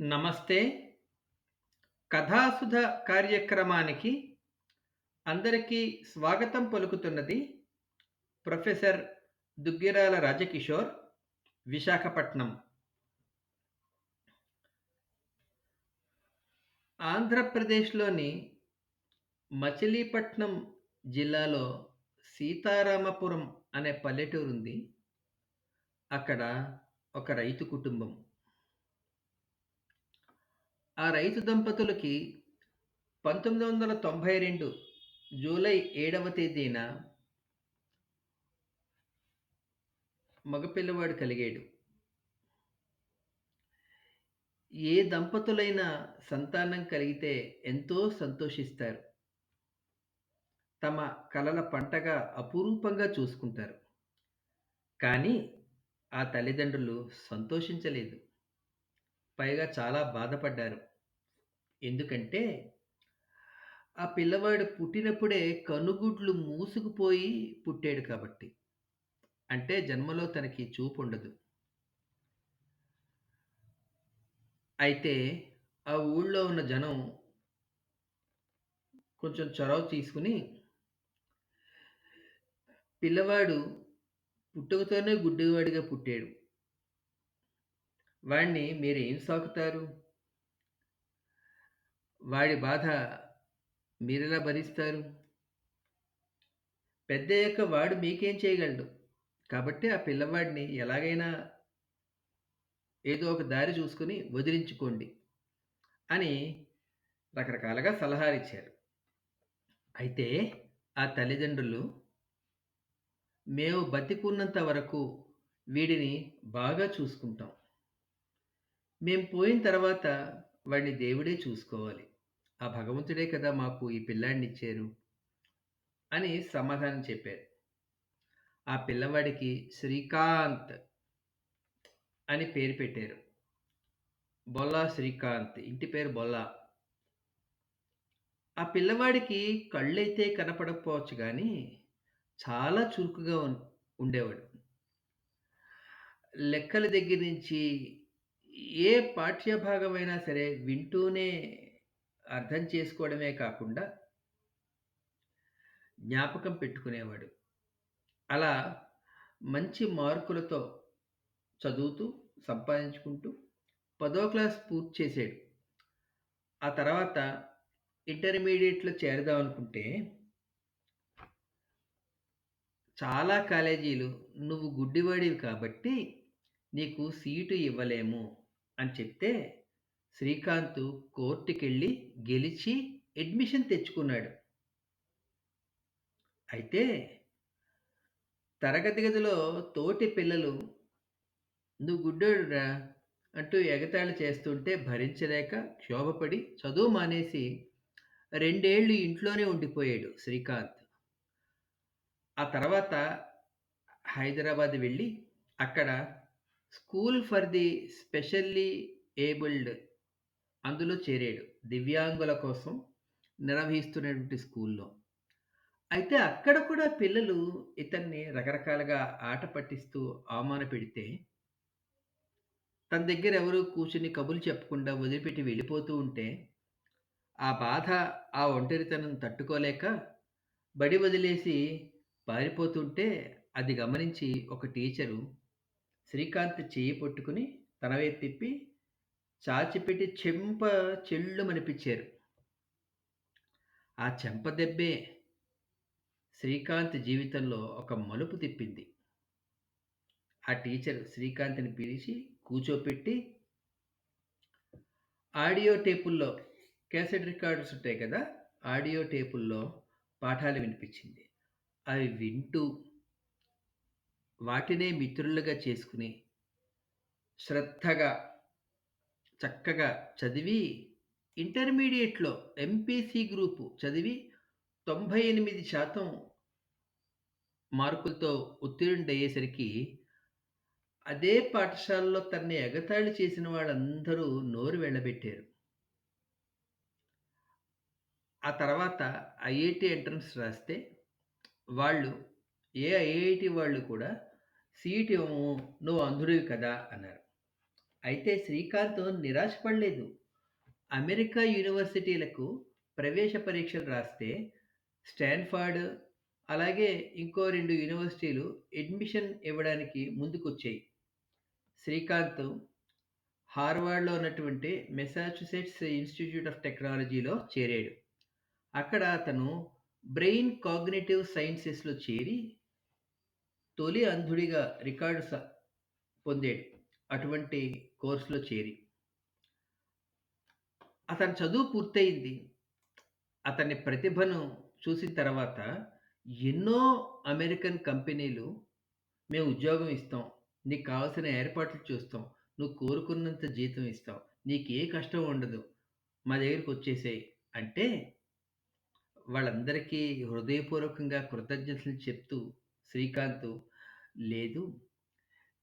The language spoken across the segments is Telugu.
నమస్తే. కథాసుధ కార్యక్రమానికి అందరికీ స్వాగతం పలుకుతున్నది ప్రొఫెసర్ దుగ్గిరాల రాజకిషోర్, విశాఖపట్నం. ఆంధ్రప్రదేశ్‌లోని మచిలీపట్నం జిల్లాలో సీతారామపురం అనే పల్లెటూరు ఉంది అక్కడ ఒక రైతు కుటుంబం. ఆ రైతు దంపతులకి 1992 జూలై ఏడవ తేదీన మగపిల్లవాడు కలిగాడు. ఏ దంపతులైనా సంతానం కలిగితే ఎంతో సంతోషిస్తారు. తమ కలల పంటగా అపురూపంగా చూసుకుంటారు. కానీ ఆ తల్లిదండ్రులు సంతోషించలేదు. పైగా చాలా బాధపడ్డారు. ఎందుకంటే ఆ పిల్లవాడు పుట్టినప్పుడే కనుగుడ్లు మూసుకుపోయి పుట్టాడు కాబట్టి. అంటే జన్మలో తనకి చూపు ఉండదు అయితే ఆ ఊళ్ళో ఉన్న జనం కొంచెం చొరవ తీసుకొని పిల్లవాడు పుట్టుకతోనే గుడ్డివాడిగా పుట్టాడు. వాడిని మీరేం సాకుతారు? వాడి బాధ మీరెలా భరిస్తారు? పెద్దయ్యాక వాడు మీకేం చేయగలడు? కాబట్టి ఆ పిల్లవాడిని ఎలాగైనా ఏదో ఒక దారి చూసుకొని వదిలించుకోండి అని రకరకాలుగా సలహాలు ఇచ్చారు అయితే ఆ తల్లిదండ్రులు మేము బతికున్నంత వరకు వీడిని బాగా చూసుకుంటాం. మేం పోయిన తర్వాత వాడిని దేవుడే చూసుకోవాలి. ఆ భగవంతుడే కదా మాకు ఈ పిల్లాడినిచ్చారు అని సమాధానం చెప్పారు. ఆ పిల్లవాడికి శ్రీకాంత్ అని పేరు పెట్టారు. బొల్లా శ్రీకాంత్. ఇంటి పేరు బొల్లా. ఆ పిల్లవాడికి కళ్ళైతే కనపడకపోవచ్చు గానీ, చాలా చురుకుగా ఉన్ ఉండేవాడు. లెక్కల దగ్గర నుంచి ఏ పాఠ్య భాగమైనా సరే వింటూనే అర్థం చేసుకోవడమే కాకుండా జ్ఞాపకం పెట్టుకునేవాడు. అలా మంచి మార్కులతో చదువుతూ, సంపాదించుకుంటూ పదో క్లాస్ పూర్తి చేశాడు. ఆ తర్వాత ఇంటర్మీడియట్లో చేరుదాం అనుకుంటే చాలా కాలేజీలు "నువ్వు గుడ్డివాడివి కాబట్టి నీకు సీటు ఇవ్వలేము" అని చెప్తే శ్రీకాంత్ కోర్టుకెళ్ళి గెలిచి అడ్మిషన్ తెచ్చుకున్నాడు. అయితే తరగతి గదిలో తోటి పిల్లలు "నువ్వు గుడ్డోడురా అంటూ ఎగతాళి చేస్తుంటే భరించలేక క్షోభపడి చదువు మానేసి రెండేళ్ళు ఇంట్లోనే ఉండిపోయాడు శ్రీకాంత్. ఆ తర్వాత హైదరాబాద్ వెళ్ళి అక్కడ school for the specially abled అందులో చేరాడు. దివ్యాంగుల కోసం నిర్వహిస్తున్నటువంటి స్కూల్‌లో. అయితే అక్కడ కూడా పిల్లలు ఇతన్ని రకరకాలుగా ఆట పట్టిస్తూ అవమాన పెడితే తన దగ్గర ఎవరు కూర్చుని కబుర్లు చెప్పకుండా వదిలిపెట్టి వెళ్ళిపోతూ ఉంటే, ఆ బాధ, ఆ ఒంటరితనం తట్టుకోలేక బడి వదిలేసి పారిపోతుంటే అది గమనించి ఒక టీచరు శ్రీకాంత్ చెయ్యి పట్టుకుని తనవే తిప్పి చాచిపెట్టి చెంప చెళ్ళుమనిపించారు. ఆ చెంప దెబ్బే శ్రీకాంత్ జీవితంలో ఒక మలుపు తిప్పింది. ఆ టీచర్ శ్రీకాంత్‌ని పిలిచి కూర్చోపెట్టి ఆడియో టేపుల్లో క్యాసెట్ రికార్డ్స్ ఉంటాయి కదా! ఆడియో టేపుల్లో పాఠాలు వినిపించింది. అవి వింటూ వాటినే మిత్రులుగా చేసుకుని శ్రద్ధగా, చక్కగా చదివి ఇంటర్మీడియట్లో ఎంపీసీ గ్రూపు చదివి 98% మార్కులతో ఉత్తీర్ణుడయ్యేసరికి అదే పాఠశాలలో తనని ఎగతాళి చేసిన వాళ్ళందరూ నోరు వెళ్ళబెట్టారు. ఆ తర్వాత ఐఐటి ఎంట్రన్స్ రాస్తే వాళ్ళు ఏ ఐఐటి వాళ్ళు కూడా సీట్ ఇవ్వము. నువ్వు అంధుడివి కదా! అన్నారు. అయితే శ్రీకాంత్ నిరాశపడలేదు. అమెరికా యూనివర్సిటీలకు ప్రవేశ పరీక్షలు రాస్తే స్టాన్‌ఫర్డ్, అలాగే ఇంకో రెండు యూనివర్సిటీలు అడ్మిషన్ ఇవ్వడానికి ముందుకొచ్చాయి. శ్రీకాంత్ హార్వర్డ్‌లో ఉన్నటువంటి మెసాచ్యూసెట్స్ ఇన్‌స్టిట్యూట్ ఆఫ్ టెక్నాలజీలో చేరాడు. అక్కడ అతను బ్రెయిన్ కాగ్నేటివ్ సైన్సెస్‌లో చేరి తొలి అంధుడిగా రికార్డు పొందాడు. అటువంటి కోర్స్‌లో చేరి. అతని చదువు పూర్తయింది. అతని ప్రతిభను చూసిన తర్వాత ఎన్నో అమెరికన్ కంపెనీలు "మేము ఉద్యోగం ఇస్తాం. నీకు కావాల్సిన ఏర్పాట్లు చూస్తాం. నువ్వు కోరుకున్నంత జీతం ఇస్తాం. నీకే కష్టం ఉండదు. మా దగ్గరికొచ్చేసేయి" అంటే వాళ్ళందరికీ హృదయపూర్వకంగా కృతజ్ఞతలు చెప్తూ శ్రీకాంత్ లేదు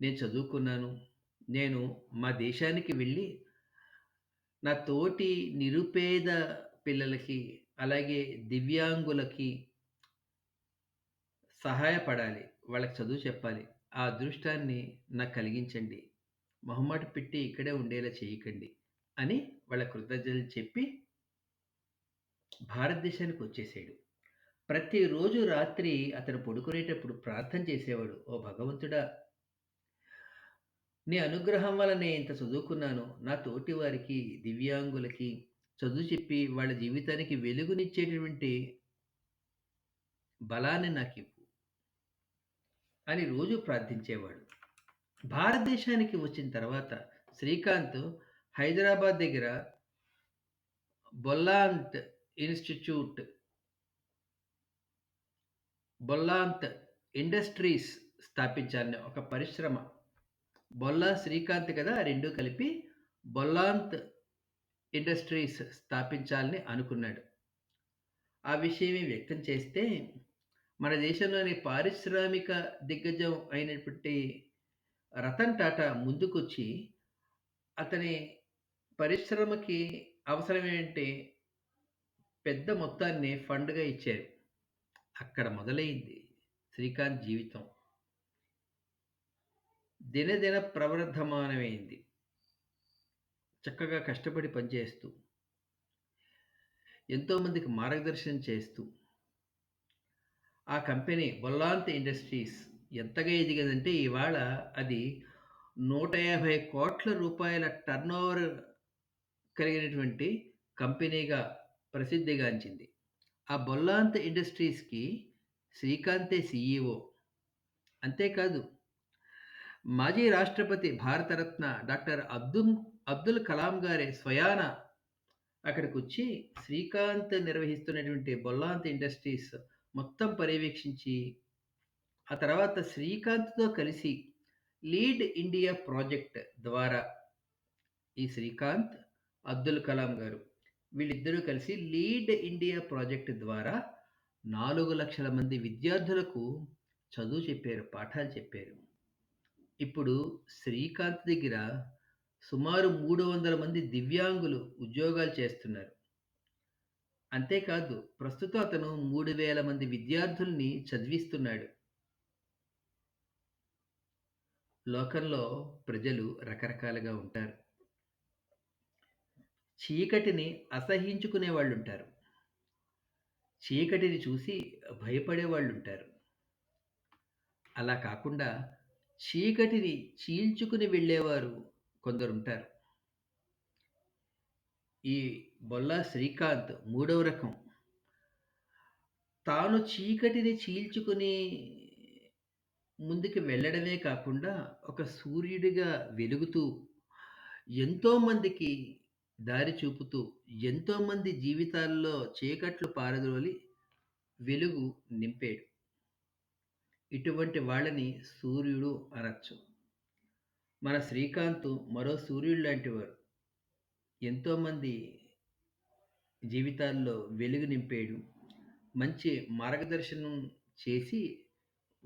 నేను చదువుకున్నాను. నేను మా దేశానికి వెళ్ళి నా తోటి నిరుపేద పిల్లలకి, అలాగే దివ్యాంగులకి సహాయపడాలి. వాళ్ళకి చదువు చెప్పాలి. ఆ అదృష్టాన్ని నాకు కలిగించండి. మొహమాట పెట్టి ఇక్కడే ఉండేలా చేయకండి అని వాళ్ళ కృతజ్ఞతలు చెప్పి భారతదేశానికి వచ్చేసాడు ప్రతిరోజు రాత్రి అతను పడుకునేటప్పుడు ప్రార్థన చేసేవాడు. ఓ భగవంతుడా! నీ అనుగ్రహం వల్లనే ఇంత చదువుకున్నాను. నా తోటి వారికి, దివ్యాంగులకి చదువు చెప్పి వాళ్ళ జీవితానికి వెలుగునిచ్చేటటువంటి బలాన్ని నాకు ఇవ్వు అని రోజు ప్రార్థించేవాడు. భారతదేశానికి వచ్చిన తర్వాత శ్రీకాంత్ హైదరాబాద్ దగ్గర బొల్లాంత్ ఇన్‌స్టిట్యూట్ బొల్లాంత్ ఇండస్ట్రీస్ స్థాపించాలని ఒక పరిశ్రమ బొల్లా శ్రీకాంత్ కదా! రెండు కలిపి బొల్లాంత్ ఇండస్ట్రీస్ స్థాపించాలని అనుకున్నాడు. ఆ విషయమే వ్యక్తం చేస్తే మన దేశంలోని పారిశ్రామిక దిగ్గజం అయినటువంటి రతన్ టాటా ముందుకొచ్చి అతని పరిశ్రమకి అవసరమైనటువంటి పెద్ద మొత్తాన్ని ఫండ్‌గా ఇచ్చారు. అక్కడ మొదలైంది శ్రీకాంత్ జీవితం. దినదిన ప్రవర్ధమానమైంది. చక్కగా కష్టపడి పనిచేస్తూ ఎంతోమందికి మార్గదర్శనం చేస్తూ ఆ కంపెనీ బొల్లాంత్ ఇండస్ట్రీస్ ఎంతగా ఎదిగిందంటే ఇవాళ అది నూట యాభై కోట్ల రూపాయల టర్నోవర్ కలిగినటువంటి కంపెనీగా ప్రసిద్ధిగాంచింది. ఆ బొల్లాంత్ ఇండస్ట్రీస్‌కి శ్రీకాంతే సీఈఓ. అంతేకాదు మాజీ రాష్ట్రపతి భారతరత్న డాక్టర్ అబ్దుల్ అబ్దుల్ కలాం గారే స్వయాన అక్కడికొచ్చి శ్రీకాంత్ నిర్వహిస్తున్నటువంటి బొల్లాంత్ ఇండస్ట్రీస్ మొత్తం పర్యవేక్షించి, ఆ తర్వాత శ్రీకాంత్‌తో కలిసి లీడ్ ఇండియా ప్రాజెక్ట్ ద్వారా ఈ శ్రీకాంత్, అబ్దుల్ కలాం గారు వీళ్ళిద్దరూ కలిసి లీడ్ ఇండియా ప్రాజెక్ట్ ద్వారా నాలుగు లక్షల మంది విద్యార్థులకు చదువు చెప్పారు. పాఠాలు చెప్పారు. ఇప్పుడు శ్రీకాంత్ దగ్గర సుమారు 300 మంది దివ్యాంగులు ఉద్యోగాలు చేస్తున్నారు. అంతేకాదు ప్రస్తుతం అతను మూడు వేల మంది విద్యార్థుల్ని చదివిస్తున్నాడు. లోకంలో ప్రజలు రకరకాలుగా ఉంటారు. చీకటిని అసహ్యించుకునే వాళ్ళుంటారు. చీకటిని చూసి భయపడే వాళ్ళుంటారు. అలా కాకుండా చీకటిని చీల్చుకుని వెళ్ళేవారు కొందరుంటారు. ఈ బొల్లా శ్రీకాంత్ మూడవ రకం. తాను చీకటిని చీల్చుకుని ముందుకు వెళ్ళడమే కాకుండా ఒక సూర్యుడిగా వెలుగుతూ ఎంతోమందికి దారి చూపుతూ, ఎంతోమంది జీవితాల్లో చీకట్లు పారద్రోలి వెలుగు నింపాడు. ఇటువంటి వాళ్ళని సూర్యుడు అనొచ్చు. మన శ్రీకాంత్ మరో సూర్యుడు లాంటివారు ఎంతోమంది జీవితాల్లో వెలుగు నింపాడు. మంచి మార్గదర్శనం చేసి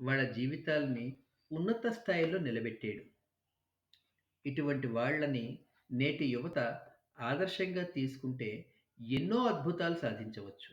వాళ్ళ జీవితాల్ని ఉన్నత స్థాయిలో నిలబెట్టాడు. ఇటువంటి వాళ్ళని నేటి యువత ఆదర్శంగా తీసుకుంటే ఎన్నో అద్భుతాలు సాధించవచ్చు.